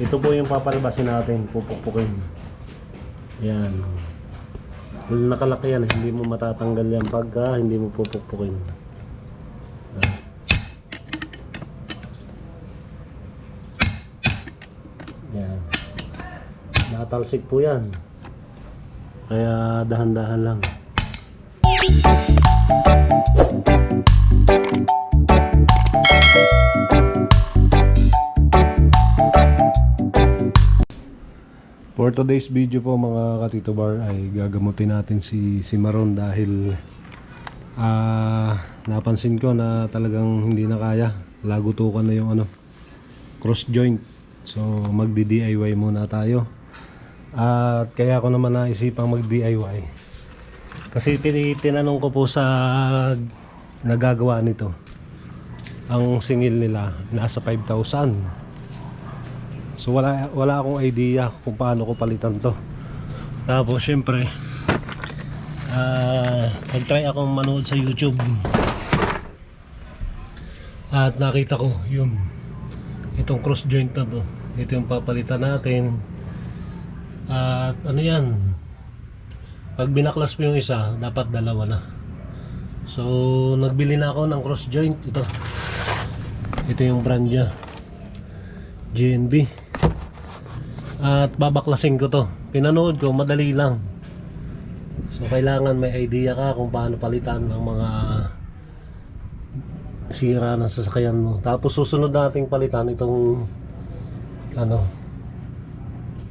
Ito po yung papalabasin natin, pupukpukin. Yan. Nakalaki yan, hindi mo matatanggal yan pagka hindi mo pupukpukin. Yan. Natalsik po yan. Kaya dahan-dahan lang. For today's video po mga katito bar ay gagamutin natin si si Maron dahil ah napansin ko na talagang hindi na kaya. Lagutukan na yung ano cross joint. So magdi DIY muna tayo. At kaya ako naman naisipang mag DIY. Kasi tin- tinanong ko po sa nagagawa nito. Ang singil nila nasa 5,000. So wala wala akong idea kung paano ko palitan 'to. Tapos syempre ah nag-try akong manood sa YouTube. At nakita ko yung itong cross joint na 'to. Ito yung papalitan natin. At ano 'yan? Pag binaklas mo yung isa, dapat dalawa na. So nagbili na ako ng cross joint ito. Ito yung brand niya. GNB at babaklasin ko to. Pinanood ko madali lang. So kailangan may idea ka kung paano palitan ng mga sira ng sasakyan mo. Tapos susunod nating palitan itong ano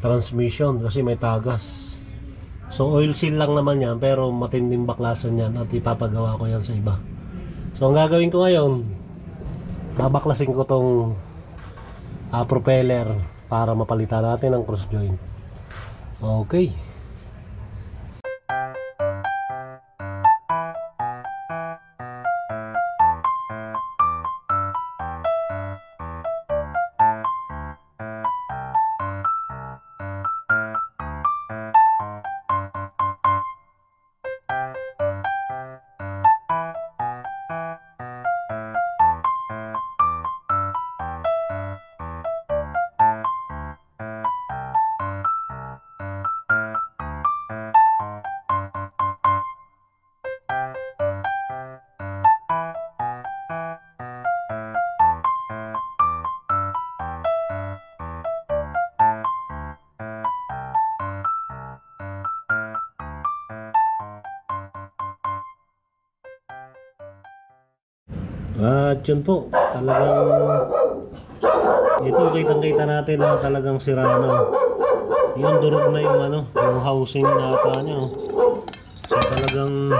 transmission kasi may tagas. So oil seal lang naman yan pero matinding baklasan yan at ipapagawa ko yan sa iba. So ang gagawin ko ngayon babaklasin ko tong ah, propeller para mapalitan natin ang cross joint. Okay. At yun po, talagang ito kitang-kita natin na talagang sira na. Yung durog na yung ano, yung housing na ata oh. So talagang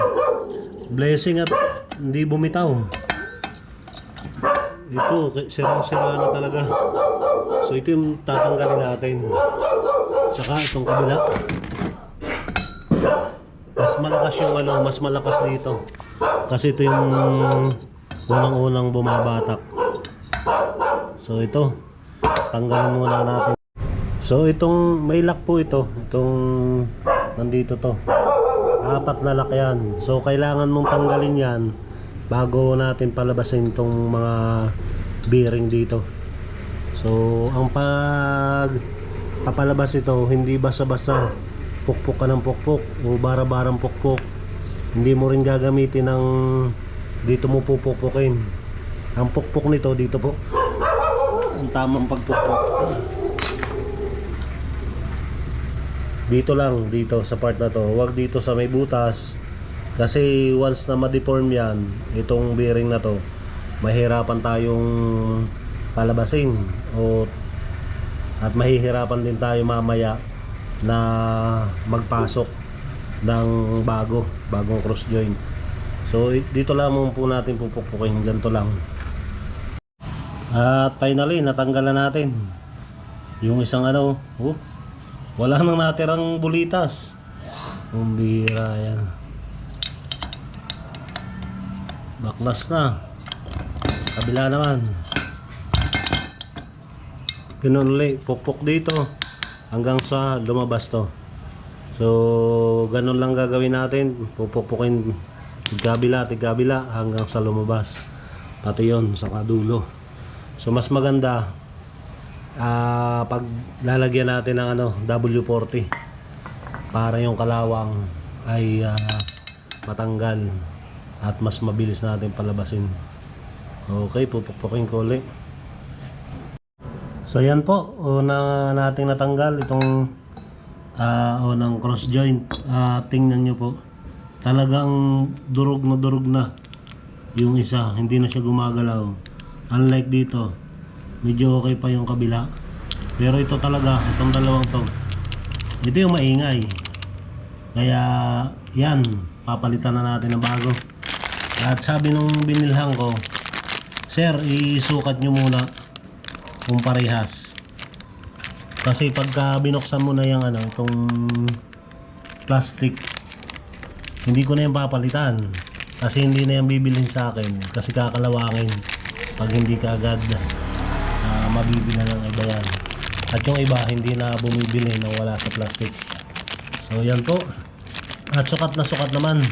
blessing at hindi bumitaw. Ito, sirang-sira na talaga. So ito yung tatanggalin natin. Tsaka itong kabila. Mas malakas yung ano, mas malakas dito. Kasi ito yung unang-unang bumabatak. So ito, tanggalin muna natin. So itong may lock po ito, itong nandito to. Apat na lock yan. So kailangan mong tanggalin yan bago natin palabasin itong mga bearing dito. So ang pag papalabas ito, hindi basta-basta pukpok ka ng pukpok o bara-barang pukpok. Hindi mo rin gagamitin ng dito mo pupukpukin. Ang pukpok nito dito po. Ang tamang pagpukpok. Dito lang, dito sa part na to. Huwag dito sa may butas. Kasi once na ma-deform yan, itong bearing na to, mahirapan tayong palabasin o at mahihirapan din tayo mamaya na magpasok ng bago, bagong cross joint. So dito lamang po natin pupukpukin, ganito lang. At finally, natanggalan natin yung isang ano, oh, wala nang natirang bulitas. Bihira yan. Baklas na. Kabila naman. Ganun ulit, pukpok dito hanggang sa lumabas to. So, ganun lang gagawin natin. Pupukpukin tigabila, tigabila hanggang sa lumabas. Pati yon sa kadulo. So, mas maganda ah, pag lalagyan natin ng ano, W40 para yung kalawang ay ah, matanggal at mas mabilis natin palabasin. Okay, pupukpukin ko ulit. So yan po, una nating natanggal itong ah unang cross joint. Ah, tingnan nyo po. Talagang durog na durog na yung isa, hindi na siya gumagalaw. Unlike dito, medyo okay pa yung kabila. Pero ito talaga, itong dalawang to. Ito yung maingay. Kaya yan, papalitan na natin ng bago. At sabi nung binilhan ko, Sir, isukat nyo muna kung parehas. Kasi pagka binuksan mo na yung ano, itong plastic, hindi ko na yung papalitan. Kasi hindi na yung bibilhin sa akin. Kasi kakalawangin pag hindi ka agad uh, mabibili ng iba yan. At yung iba, hindi na bumibili na wala sa plastic. So yan po. At sukat na sukat naman.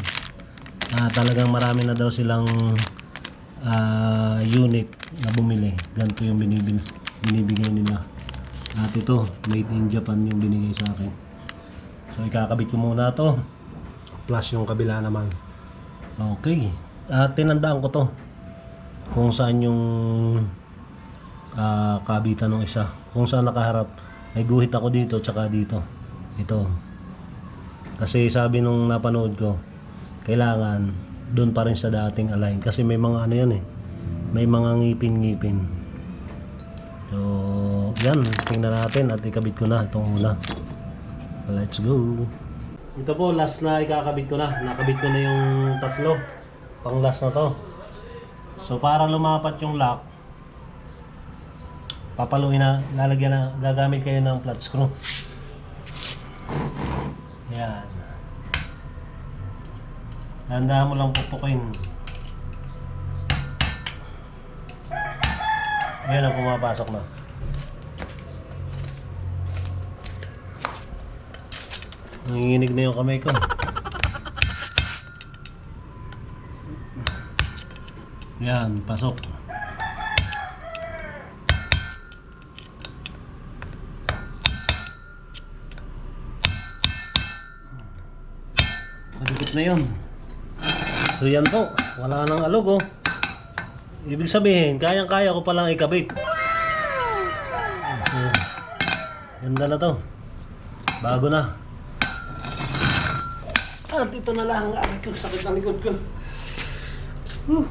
Ah, talagang marami na daw silang ah, unit na bumili. Ganito yung binibili, binibigay nila. At ito, made in Japan yung binigay sa akin. So ikakabit ko muna to. Plus yung kabila naman. Okay. At tinandaan ko to. Kung saan yung ah, kabitan ng isa. Kung saan nakaharap. May guhit ako dito tsaka dito. Ito. Kasi sabi nung napanood ko, kailangan doon pa rin sa dating align. Kasi may mga ano yan eh. May mga ngipin-ngipin. So, yan. Tingnan natin at ikabit ko na itong una. Let's go. Ito po, last na ikakabit ko na. Nakabit ko na yung tatlo. Pang last na to. So, para lumapat yung lock, papaluin na, lalagyan na, gagamit kayo ng flat screw. Yan. Tandaan mo lang pupukin. Ayan ang pumapasok na. Nanginginig na yung kamay ko. Yan, pasok. Madikit na yun. So yan po, wala nang alog oh. Ibig sabihin, kayang-kaya ko palang ikabit. So, ganda na to. Bago na. At ito na lang, aray ko, sakit ng likod ko. Whew.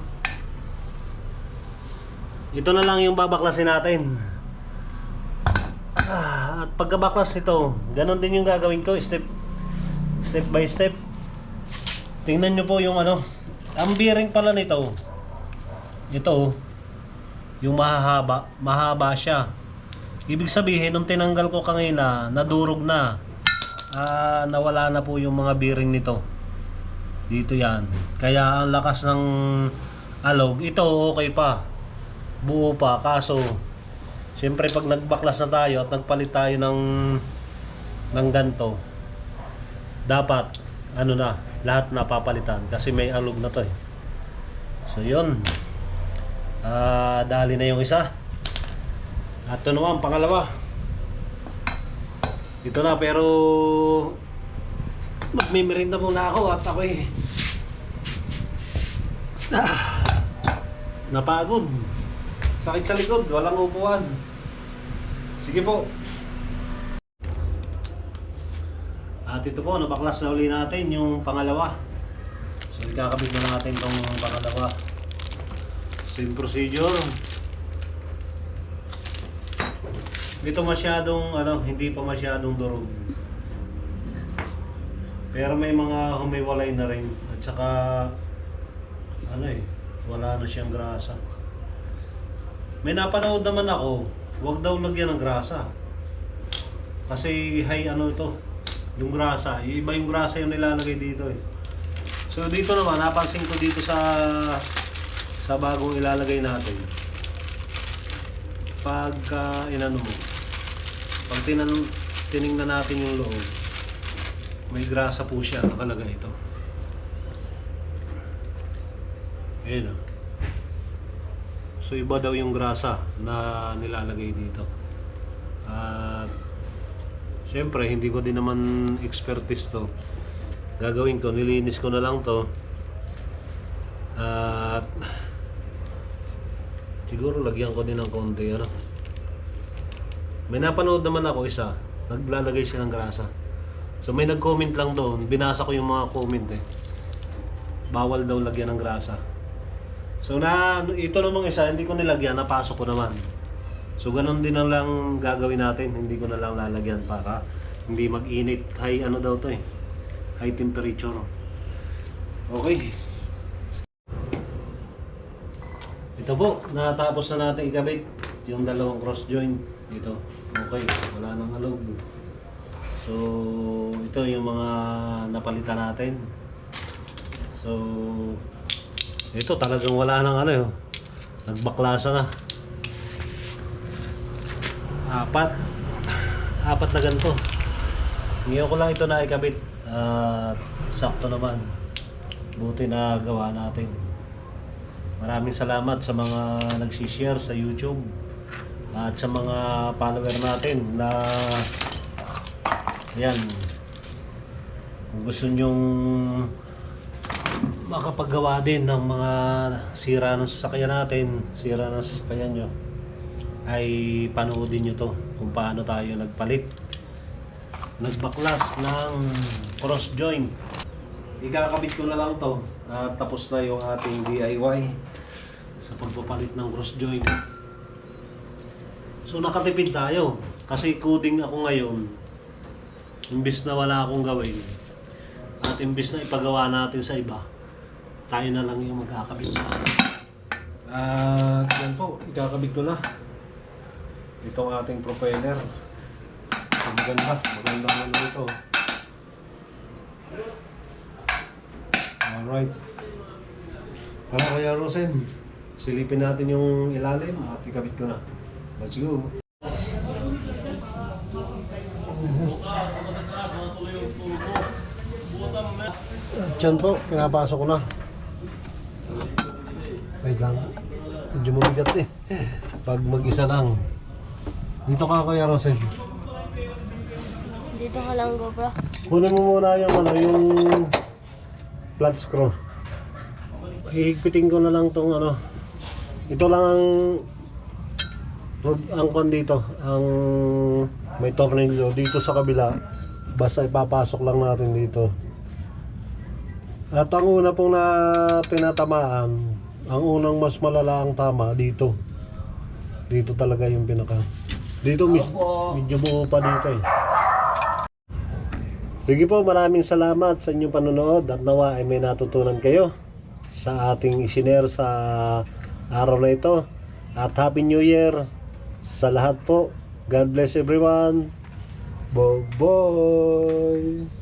Ito na lang yung babaklasin natin. Ah, at pagkabaklas nito, ganun din yung gagawin ko, step step by step. Tingnan nyo po yung ano, ang bearing pala nito, ito yung mahahaba, mahaba siya. Ibig sabihin, nung tinanggal ko kanina, nadurog na. Ah, nawala na po yung mga bearing nito. Dito yan. Kaya ang lakas ng alog, ito okay pa. Buo pa. Kaso, siyempre pag nagbaklas na tayo at nagpalit tayo ng ng ganto, dapat ano na, lahat napapalitan kasi may alog na to eh. So yun. Ah, dali na yung isa. At ito naman, pangalawa. Ito na pero magmimirinda muna ako at ako'y ah, napagod. Sakit sa likod, walang upuan. Sige po. At ito po, nabaklas na uli natin yung pangalawa. So, ikakabit na natin tong pangalawa. Same procedure. Ito masyadong, ano, hindi pa masyadong durog. Pero may mga humiwalay na rin. At saka, ano eh, wala na siyang grasa. May napanood naman ako, wag daw lagyan ng grasa. Kasi high ano ito, yung grasa. Iba yung grasa yung nilalagay dito eh. So dito naman, napansin ko dito sa sa bagong ilalagay natin. Pagka inano mo, pag tinan, tiningnan natin yung loob, may grasa po siya nakalagay ito. Ayan o. So iba daw yung grasa na nilalagay dito. At syempre hindi ko din naman expertise to. Gagawin ko, nilinis ko na lang to. At siguro lagyan ko din ng konti ano. May napanood naman ako isa, naglalagay siya ng grasa. So may nag-comment lang doon, binasa ko yung mga comment eh. Bawal daw lagyan ng grasa. So na ito namang isa, hindi ko nilagyan, napasok ko naman. So ganun din na lang gagawin natin, hindi ko na lang lalagyan para hindi mag-init. High ano daw to eh. High temperature. Okay. Ito po, natapos na natin ikabit yung dalawang cross joint dito. Okay, wala nang alog. So, ito yung mga napalitan natin. So, ito talagang wala nang ano yun. Nagbaklasa na. Apat. Apat na ganito. Ngayon ko lang ito na ikabit. At sakto naman. Buti na gawa natin. Maraming salamat sa mga nagsishare sa YouTube at sa mga follower natin na yan kung gusto nyong makapaggawa din ng mga sira ng sasakyan natin sira ng sasakyan nyo ay panoodin nyo to kung paano tayo nagpalit nagbaklas ng cross joint. Ikakabit ko na lang to at tapos na yung ating DIY sa pagpapalit ng cross joint so nakatipid tayo. Kasi coding ako ngayon imbis na wala akong gawin at imbis na ipagawa natin sa iba tayo na lang yung magkakabit. At yan po ikakabit ko na. Itong ating propeller. Maganda maganda ano ito. Alright. Tara Kuya Rosen silipin natin yung ilalim at ikabit ko na let's go Diyan po, pinapasok ko na. Wait lang. Medyo mabigat eh. Pag mag-isa lang. Dito ka Kuya Rosen. Dito ka lang, GoPro. Kunin mo muna yung ano, yung flat screw. Hihigpitin ko na lang tong ano. Ito lang ang ang kon dito, ang may tornilyo dito sa kabila. Basta ipapasok lang natin dito. At ang una pong na tinatamaan, ang unang mas malala ang tama dito. Dito talaga yung pinaka. Dito med- medyo buo pa dito eh. Sige po, maraming salamat sa inyong panonood at nawa ay may natutunan kayo sa ating isinare sa araw na ito. At Happy New Year sa lahat po. God bless everyone. Bye-bye.